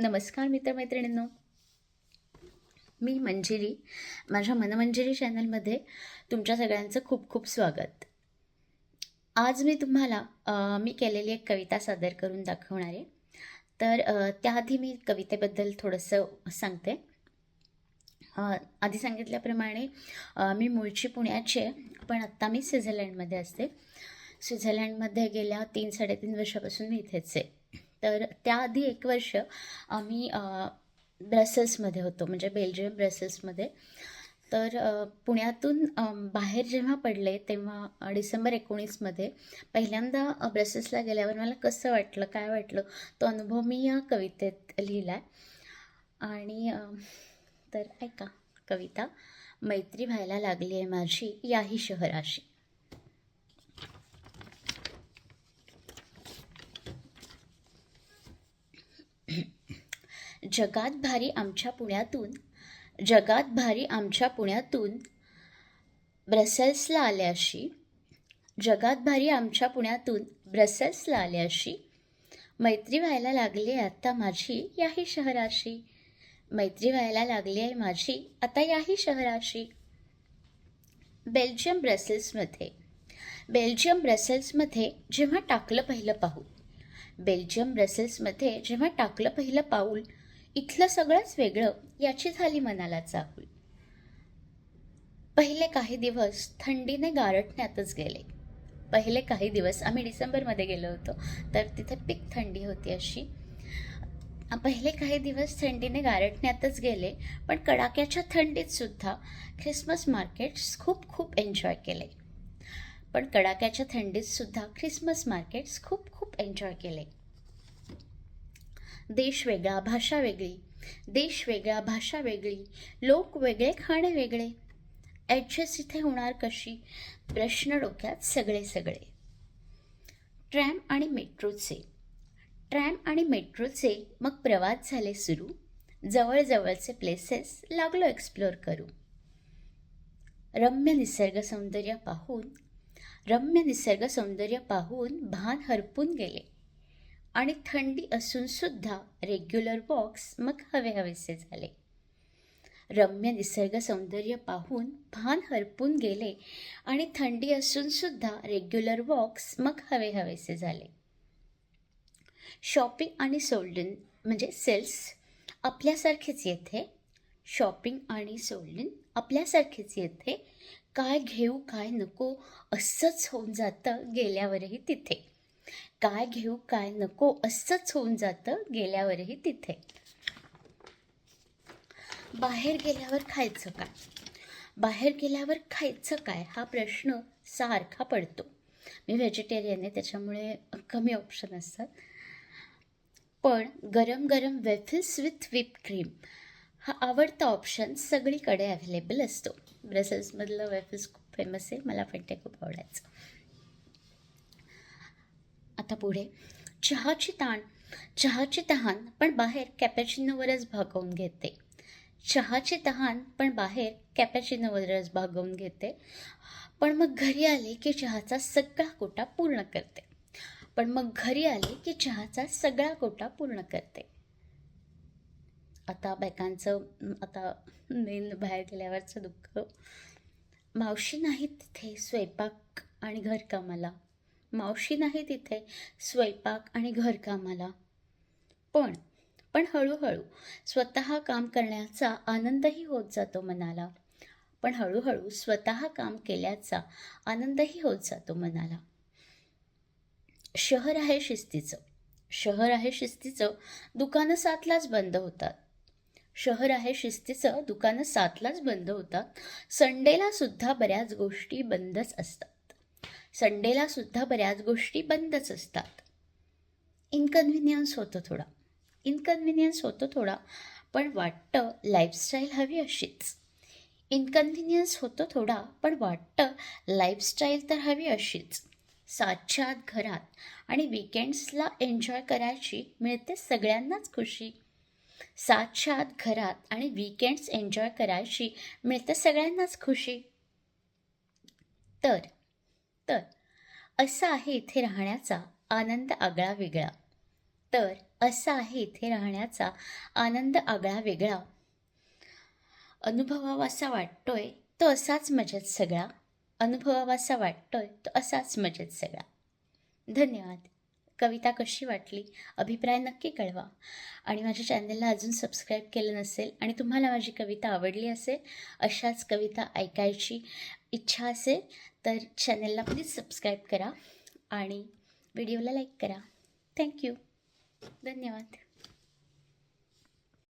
नमस्कार मित्रमैत्रिणींनो. मी मंजिरी माझ्या मनमंजिरी चॅनलमध्ये तुमच्या सगळ्यांचं खूप खूप स्वागत. आज मी तुम्हाला मी केलेली एक कविता सादर करून दाखवणार आहे. तर त्याआधी मी कवितेबद्दल थोडंसं सांगते. आधी सांगितल्याप्रमाणे मी मूळची पुण्याची आहे पण आत्ता मी स्वित्झर्लंडमध्ये असते. स्वित्झर्लंडमध्ये गेल्या तीन साडेतीन वर्षापासून मी इथेच आहे. तर त्याआधी एक वर्ष आम्ही अ, ब्रसेल्समध्ये होतो म्हणजे बेल्जियम ब्रसेल्समध्ये. तर पुण्यातून बाहेर जेव्हा पडले तेव्हा डिसेंबर एकोणीसमध्ये पहिल्यांदा अ, ब्रसेल्सला गेल्यावर मला कसं वाटलं काय वाटलं तो अनुभव मी या कवितेत लिहिला आहे आणि तर ऐका कविता मैत्री व्हायला लागली आहे माझी याही शहराशी. जगात भारी आमच्या पुण्यातून जगात भारी आमच्या पुण्यातून ब्रसेल्सला आल्याशी जगात भारी आमच्या पुण्यातून ब्रसेल्सला आल्याशी मैत्री व्हायला लागली आहे आता माझी याही शहराशी. मैत्री व्हायला लागली आहे माझी आता याही शहराशी. बेल्जियम ब्रसेल्समध्ये बेल्जियम ब्रसेल्समध्ये जेव्हा टाकलं पहिलं पाऊल बेल्जियम ब्रसेल्समध्ये जेव्हा टाकलं पहिलं पाऊल इथलं सगळंच वेगळं याची झाली मनाला चाहूल. पहिले काही दिवस थंडीने गारठण्यातच गेले. पहिले काही दिवस आम्ही डिसेंबरमध्ये गेलो होतो तर तिथे पीक थंडी होती अशी. पहिले काही दिवस थंडीने गारठण्यातच गेले पण कडाक्याच्या थंडीतसुद्धा ख्रिसमस मार्केट्स खूप खूप एन्जॉय केले. पण कडाक्याच्या थंडीतसुद्धा ख्रिसमस मार्केट्स खूप खूप एन्जॉय केले. देश वेगळा भाषा वेगळी. देश वेगळा भाषा वेगळी. लोक वेगळे खाणे वेगळे. ॲडजस्ट इथे होणार कशी? प्रश्न डोक्यात सगळे सगळे. ट्रॅम आणि मेट्रोचे. ट्रॅम आणि मेट्रोचे मग प्रवास झाले सुरू. जवळजवळचे प्लेसेस लागलो एक्सप्लोअर करू. रम्य निसर्ग सौंदर्य पाहून रम्य निसर्ग सौंदर्य पाहून भान हरपून गेले. आणि थंडी असून सुद्धा रेग्युलर वॉक्स मग हवे हवेसे झाले. रम्य निसर्ग सौंदर्य पाहून भान हरपून गेले आणि थंडी असून सुद्धा रेग्युलर वॉक्स मग हवे हवेसे झाले. शॉपिंग आणि सोल्डन म्हणजे सेल्स आपल्यासारखेच येथे. शॉपिंग आणि सोल्डन आपल्यासारखेच येथे. काय घेऊ काय नको असंच होऊन जातं गेल्यावरही तिथे. काय घेऊ काय नको असंच होऊन जातं गेल्यावरही तिथे. बाहेर गेल्यावर खायचं काय? बाहेर गेल्यावर खायचं काय? हा प्रश्न सारखा पडतो. मी व्हेजिटेरियन आहे त्याच्यामुळे कमी ऑप्शन असतात. पण गरम गरम वेफल्स विथ व्हिप क्रीम हा आवडता ऑप्शन सगळीकडे अवेलेबल असतो. ब्रसेल्समधलं वेफल्स खूप फेमस आहे मला पण ते खूप आवडायचं. आता पुढे. चहाची ताण चहाची तहान पण बाहेर कॅपॅचिनोवरच भागवून घेते. चहाची तहान पण बाहेर कॅपॅचिनोवरच भागवून घेते. पण मग घरी आले की चहाचा सगळा कोटा पूर्ण करते. पण मग घरी आले की चहाचा सगळा कोटा पूर्ण करते. आता बायकांचं आता मेन बाहेर गेल्यावरचं दुःख. मावशी नाहीत तिथे स्वयंपाक आणि घरकामाला. मावशी नाही तिथे स्वयंपाक आणि घरकामाला. पण पण हळूहळू स्वतः काम करण्याचा आनंदही होत जातो मनाला. पण हळूहळू स्वतः काम केल्याचा आनंदही होत जातो मनाला. शहर आहे शिस्तीचं. शहर आहे शिस्तीचं दुकानं सातलाच बंद होतात. शहर आहे शिस्तीचं दुकानं सातलाच बंद होतात. संडेला सुद्धा बऱ्याच गोष्टी बंदच असतात. संडेला सुद्धा बऱ्याच गोष्टी बंदच असतात. इनकन्व्हिनियन्स होतं थोडा. इनकन्व्हिनियन्स होतं थोडा पण वाटतं लाईफस्टाईल हवी अशीच. इनकन्व्हिनियन्स होतो थोडा पण वाटतं लाईफस्टाईल तर हवी अशीच. सातच्या आत घरात आणि विकेंड्सला एन्जॉय करायची मिळते सगळ्यांनाच खुशी. सातच्या आत घरात आणि विकेंड्स एन्जॉय करायची मिळते सगळ्यांनाच खुशी. तर तर. असा आहे इथे राहण्याचा आनंद आगळा वेगळा. तर असा आहे इथे राहण्याचा आनंद आगळा वेगळा. अनुभवावासा वाटतोय तो असाच मजेत सगळा. अनुभवावासा वाटतोय तो असाच मजेत सगळा. धन्यवाद. कविता कशी वाटली अभिप्राय नक्की कळवा. आणि माझ्या चॅनलला अजून सबस्क्राईब केलं नसेल आणि तुम्हाला माझी कविता आवडली असेल अशाच कविता ऐकायची इच्छा असेल तर चॅनलला प्लीज सबस्क्राईब करा आणि व्हिडिओला लाईक करा. थँक्यू धन्यवाद.